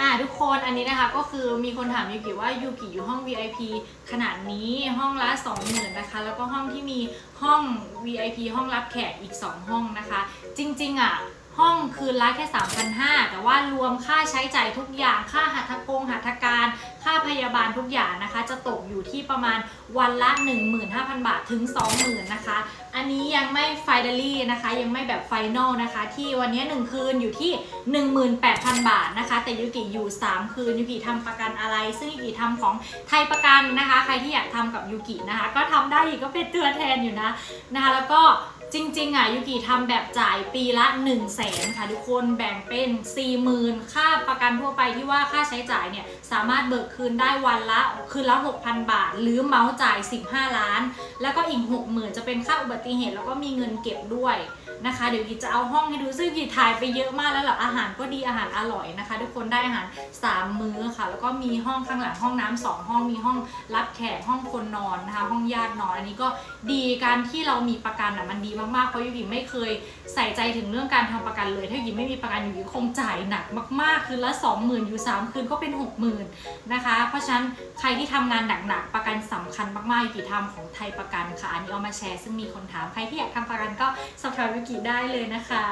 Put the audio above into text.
อ่าทุกคนอันนี้นะคะก็คือมีคนถามยูกิว่ายูกิอยู่ห้อง VIP ขนาดนี้ห้องละ20,000นะคะแล้วก็ห้องที่มีห้อง VIP ห้องรับแขกอีก 2 ห้องนะคะ จริงๆอะห้องคืนละแค่ 3,500 แต่ว่ารวมค่าใช้จ่ายทุกอย่าง ค่าหัตถกงหัตถการ ค่าพยาบาลทุกอย่างนะคะ จะตก อยู่ที่ประมาณวันละ 15,000 บาทถึง 20,000นะคะ อันนี้ยังไม่ไฟเดลี่นะคะ ยังไม่แบบไฟนอลนะคะ ที่วันนี้ 1 คืนอยู่ที่ 18,000 บาทนะคะ แต่ยูกิอยู่ 3 คืนยูกิทำประกันอะไร ซึ่งยูกิทำของไทยประกันนะคะ ใครที่อยากทำกับยูกินะคะ ก็ทำได้อีกก็เป็นตัวแทนอยู่นะนะคะ แล้วก็จริงๆอะยูกิทำแบบจ่ายปีละ 1 0 0 0 0แสนค่ะทุกคนแบ่งเป็น 40,000 ค่าประกันทั่วไปที่ว่าค่าใช้จ่ายเนี่ย สามารถเบิกคืนได้วันละคืนละ 6,000 บาท หรือเมาจ่าย 15 ล้าน แล้วก็อีก 60,000 จะเป็นค่าอุบัติเหตุ แล้วก็มีเงินเก็บด้วยนะคะ เดี๋ยวกีจะเอาห้องให้ดูซึ่งกีถ่ายไปเยอะมากแล้วแหละอาหารก็ดีอาหารอร่อยนะคะ ทุกคนได้อาหาร 3 มื้อค่ะ แล้วก็มีห้องข้างหลังห้องน้ำสองห้องมีห้องรับแขกห้องคนนอนนะคะห้องญาตินอน อันนี้ก็ดีการที่เรามีประกันอะมันดีมากๆเพราะยูกิไม่เคยใส่ใจถึงเรื่องการทำประกันเลย ถ้ายูกิไม่มีประกันยูกิคงจ่ายหนักมากๆ คืนละ 20,000อยู่3คืนก็เป็น 60,000นะคะ เพราะฉะนั้นใครที่ทำงานหนักๆประกันสำคัญมากๆยูกิทำของไทยประกันค่ะอันนี้เอามาแชร์ซึ่งมีคนถามใครที่อยากทำประกันก็สอบถามยูกิได้เลยนะคะ